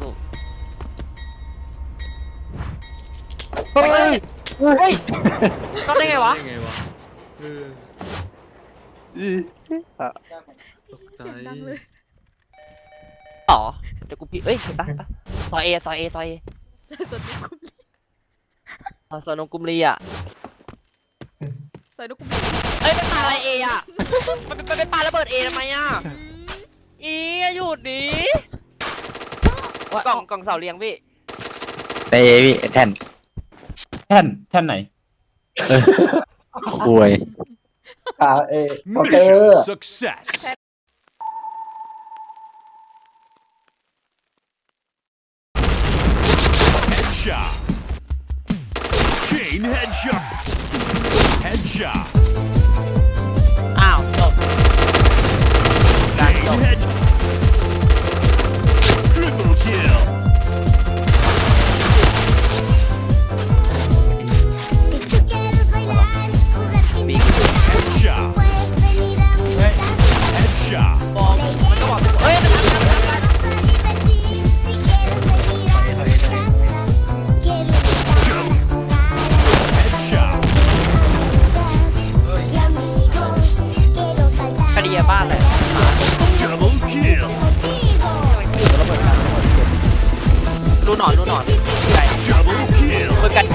สู้เฮ้ยๆเฮ้ยก็ได้ไงวะได้ไงวะเอออีอะตกใจเสียงดังเลย ต่อเดี๋ยวกูพี่เอ้ยไปไปซอยเอซอยเอซอยเอจะสนุกกุมซอยนงกุมลีอะใส่นกกุมเอ้ยเป็นปาอะไรเออะมันเป็นเป็นปาระเบิดเอทำไมอะอีอย่าหยุดดิ กล่องกล่องเสาเรียงพี่เตะพี่แท่นแท่นแท่นไหนคุยอ่าเอเคาน์เตอ Mission ร์ success. Headshot. Chain headshot. Headshot. รู้หนอนรู้หนอนไก่เพื่อกัน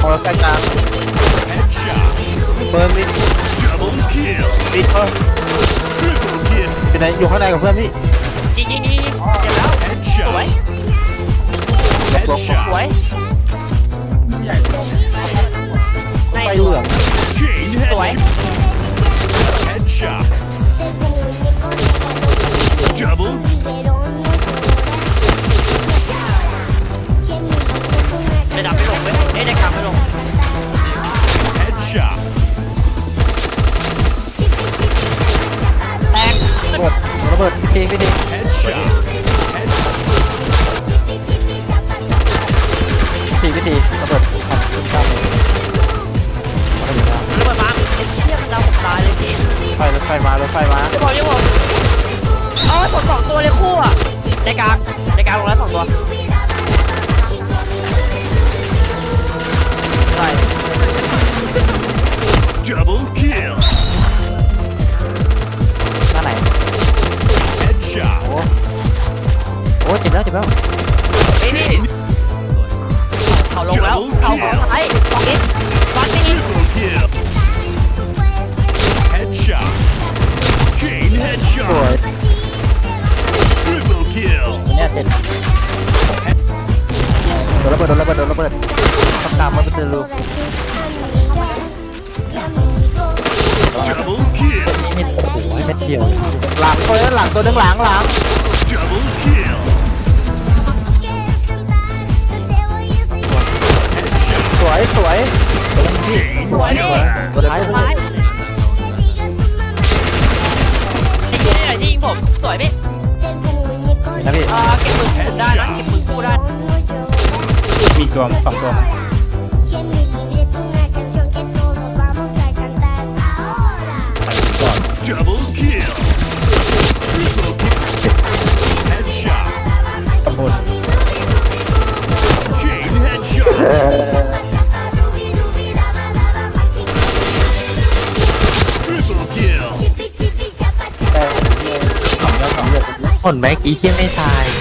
ของเราใกล้กลางเฟิร์มมิดมิดเพิ่มอยู่ไหนอยู่ข้างในกับเพื่อนพี่จริงจริงจริงเจ็บแล้วสวยสวยใน บิดพี่เทพี่เท Headshot. Head พี่พี่ทีระเบิดทำขึ้นข้าเลยระเบิดมระเบิดมาไอ้เชี่ยมันดาวผมตายเลยพี่ไฟรถไฟมารถไฟมาเดี๋ยวผมเดี๋ยวผมเอาให้ผมสองตัวเลยคู่อะในกลางในกลางลงแล้วสองตัวใช่ เนี่ยเจ็บโดนระเบิดโดนระเบิดโดนระเบิดทำตามมาเป็นรูเมิดโอ้โหเม็ดเดียวหลังตัวนั้นหลังตัวนึงหลังหลังสวยสวยสวยนี่ killer. ตัวท้ายตัวท้ายยไอ้เชี่ยที่ยิงผมสวยพี่นะ ได้นะเก็บปืนคู่ได้มีตัวสองตัว Double kill. Triple kill. Headshot. ตำบล Chain headshot. Triple kill. ผลแม็กอีเทียไม่ตายด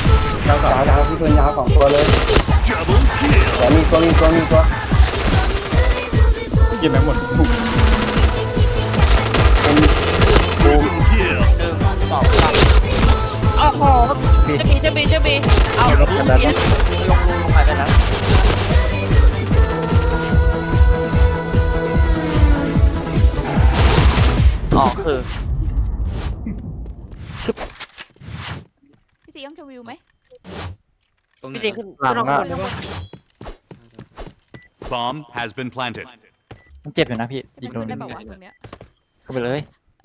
าวดาวที่ตัวยาวสองตัวเลย Double kill. แต่มีตัวมีตัวมีตัวยิงแม่งหมด Triple kill. หนึ่งสองสามโอ้โหจะบีจะบีจะบีเอาลงลงลงลงไปไปแล้วอ๋อคือพี่สีต้องจะวิวไหม ตรงไหนพี่ดีขึ้นหลังขึ้นอะข้างบนได้ปะ Bomb has been planted. มันเจ็บอยู่นะพี่อีกโดขึ้นนหได้นึงแบบว่าวะตรงเนี้ยเข้าไปเลย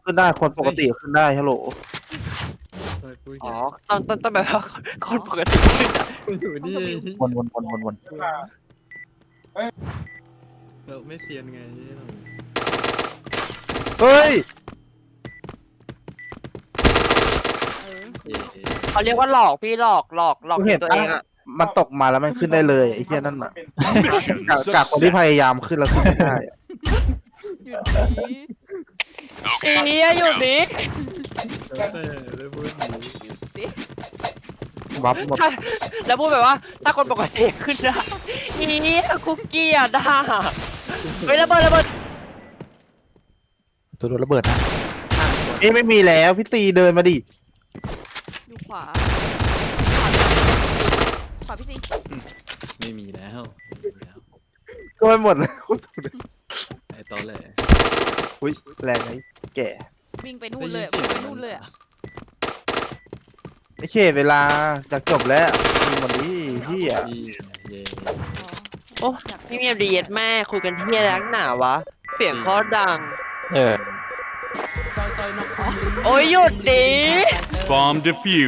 ขึ้นได้คนปกติขึ้นได้ฮัลโหลซอยปุ้ยอ๋อต้องต้องต้องแบบว่าคนปกติขึ้นอะอยู่นี่วนวนวนวนวนเราไม่เซียนไงเฮ้ยเออ เขาเรียกว่าหลอกพี่หลอกหลอกหลอกกูเห็นตัวเองอะมันตกมาแล้วมันขึ้นได้เลยไอ้เหี้ยนั่นน่ะ Mission จากจากคนที่พ success. ยายามขึ้นแล้วขึ้นไม่ได้อะหยุดนี้อีอะหยุดดิแล้วแต่ได้พูดหนีวับหมดถ้าแล้วพูดแบบว่า ถ้าคนปกติขึ้นได้อีอะกูเกลียดอะเฮ้ยระเบิดระเบิดตัวโดนระเบิดนะเอ้ยไม่มีแล้วพี่ซีเดินมาดิอยู่ ขวา ขวาพี่ซีไม่มีแล้วไม่มีแล้ว ก็ไม่หมดแล้วไอ้ตอนแหละอุ้ยแรงไอ้แก่วิ่งไปนู่นเลยอะวิ่งไปนู่นเลยอะไอ้เขตเวลาจากจบแล้วมีหมดดิพี่อะพี่เย่โอ้พี่เมียดีดแม่คุยกันเที่ยแรงหนาวะ เสียงโคตรดัง เออ โอ้ยหยุดดิ Bomb defused.